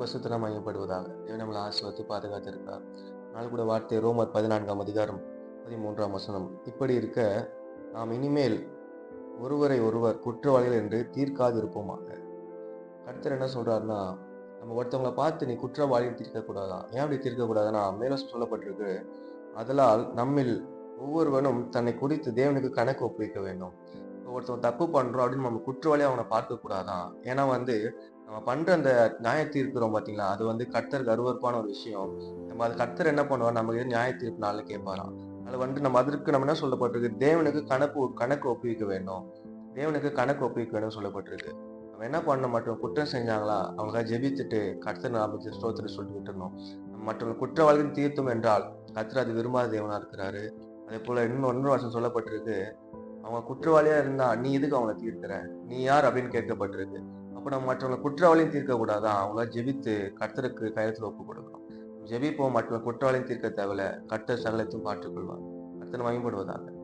பசுத்தனம் ஐயப்படுவதாக இவன் நம்மளை ஆசிர்வத்து பாதுகாத்திருக்கார் நாள் கூட வார்த்தை ரோமர் பதினான்காம் அதிகாரம் பதிமூன்றாம் வசனம். இப்படி இருக்க நாம் இனிமேல் ஒருவரை ஒருவர் குற்றவாளிகள் என்று தீர்க்காதிருப்போமாக. கர்த்தர் என்ன சொல்றாருன்னா நம்ம ஒருத்தவங்களை பார்த்து நீ குற்றவாளியும் தீர்க்கக்கூடாதான் ஏன் அப்படி தீர்க்கக்கூடாதுன்னா மேலும் சொல்லப்பட்டிருக்கு. அதனால் நம்மில் ஒவ்வொருவனும் தன்னை குறித்து தேவனுக்கு கணக்கு ஒப்புவிக்க வேண்டும். இப்போ ஒருத்தவன் தப்பு பண்ணுறோம் அப்படின்னு நம்ம குற்றவாளியை அவனை பார்க்கக்கூடாதான் ஏன்னா வந்து நம்ம பண்ணுற அந்த நியாய தீர்க்கிறோம் பார்த்தீங்களா? அது வந்து கர்த்தருக்கு அருவறுப்பான ஒரு விஷயம். நம்ம அது கர்த்தர் என்ன பண்ணுவார்? நமக்கு நியாய தீர்ப்பு நாளில் கேட்பாராம். அது வந்து நம்ம அதற்கு நம்ம என்ன சொல்லப்பட்டிருக்கு? தேவனுக்கு கணக்கு கணக்கு ஒப்புவிக்க வேண்டும். தேவனுக்கு கணக்கு ஒப்புவிக்க வேண்டும் சொல்லப்பட்டிருக்கு. நம்ம என்ன பண்ண மட்டும்? குற்றம் செஞ்சாங்களா? அவங்க ஜெபித்துட்டு கர்த்தர் நாமத்தை ஸ்தோத்திரம் சொல்லி விட்டுறணும் மற்றவங்க குற்றவாளிகள் தீர்த்தும் என்றால் கர்த்தர் அது விரும்பாத தேவனா இருக்கிறாரு. அதே போல இன்னும் ஒன்று வருஷம் சொல்லப்பட்டிருக்கு. அவங்க குற்றவாளியா இருந்தா நீ எதுக்கு அவங்கள தீர்க்கிற? நீ யார் அப்படின்னு கேட்கப்பட்டிருக்கு. அப்போ நம்ம மற்றவங்களை குற்றவாளியும் தீர்க்க கூடாதான் அவங்கள ஜெபித்து கர்த்தருக்கு கையத்தில் ஒப்பு கொடுக்கணும். ஜெபிப்போம் மற்றவங்க குற்றவாளியும் தீர்க்க தேவையில்ல. கர்த்தர் சகலத்தையும் பார்த்துக்கொள்வார். கர்த்தர் மயப்படுவதாக